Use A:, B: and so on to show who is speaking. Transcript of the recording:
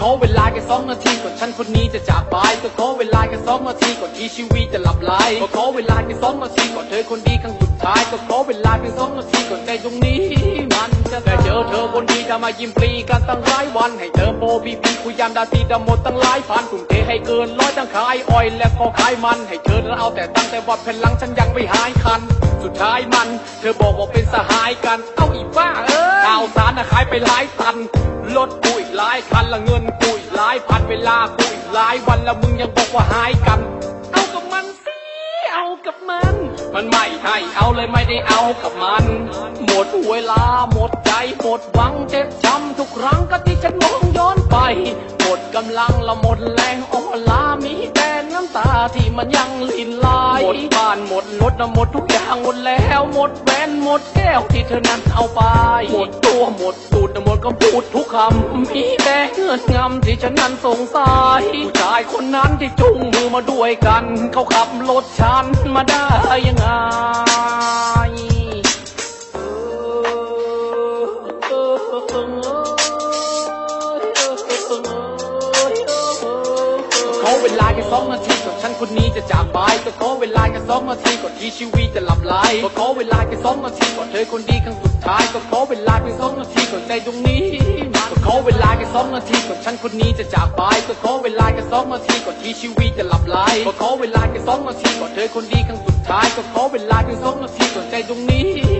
A: ขอเวลาแค่สองนาทีก่อนฉันคนนี้จะจากไปก็ขอเวลาแค่สองนาทีก่อนที่ชีวิตจะหลับไหลก็ขอเวลาแค่สองนาทีก่อนเธอคนดีครั้งสุดท้ายก็ขอเวลาเพียงสองนาทีก่อนใจตรงนี้มันจะแต่เจอเธอคนดีจะมายิ้มปรีกันตั้งหลายวันให้เธอโปรบีบีคุยยามดาทีดำหมดตั้งหลายพันทุ่มเทให้เกินร้อยทั้งขายอ้อยและก็ขายมัน ให้เธอนั้นเอาแต่ตั้งแต่วัดแผ่นหลังฉันยังไม่หายคัน สุดท้ายมัน เธอบอกว่าเป็นสหายกัน เอ้าอีบ้าเอ้ยข่าวสารนะขายไปหลายตันรถกู หลายคันละเงินกูอีกหลายพันเวลากูอีกหลายวันแล้วมึงยังบอกว่าหายกัน เอากับมันสิเอากับมัน มันไม่ให้เอาเลยไม่ได้เอากับมัน หมดเวลาหมดใจหมดหวังเจ็บช้ำทุกครั้งก็ที่ฉันมองย้อนไป หมดกำลังละหมดแรงอ่อนล้ามีแต่น้ำตาที่มันยังลินไหลหมดบ้านหมดรถนะหมดทุกอย่างหมดแล้วหมดแบนหมดแก้วที่เธอนั้นเอาไป หมดตัวหมดสูตรนะหมดก็พูดทุกคำมีแต่เงื่อนงำที่ฉันนั้นสงสัยผู้ชายคนนั้นที่จุงมือมาด้วยกัน เขาขับรถฉันมาได้ยังไง เวลาแค่สองนาทีก่อนฉันคนนี้จะจากไปก็ขอเวลาแค่สองนาทีก่อนที่ชีวิตจะหลับไหลก็ขอเวลาแค่สองนาทีก่อนเธอคนดีครั้งสุดท้ายก็ขอเวลาเพียงสองนาทีก่อนใจตรงนี้ก็ขอเวลาแค่สองนาทีก่อนฉันคนนี้จะจากไปก็ขอเวลาแค่สองนาทีก่อนที่ชีวิตจะหลับไหลก็ขอเวลาแค่สองนาทีก่อนเธอคนดีครั้งสุดท้ายก็ขอเวลาเพียงสองนาทีก่อนใจตรงนี้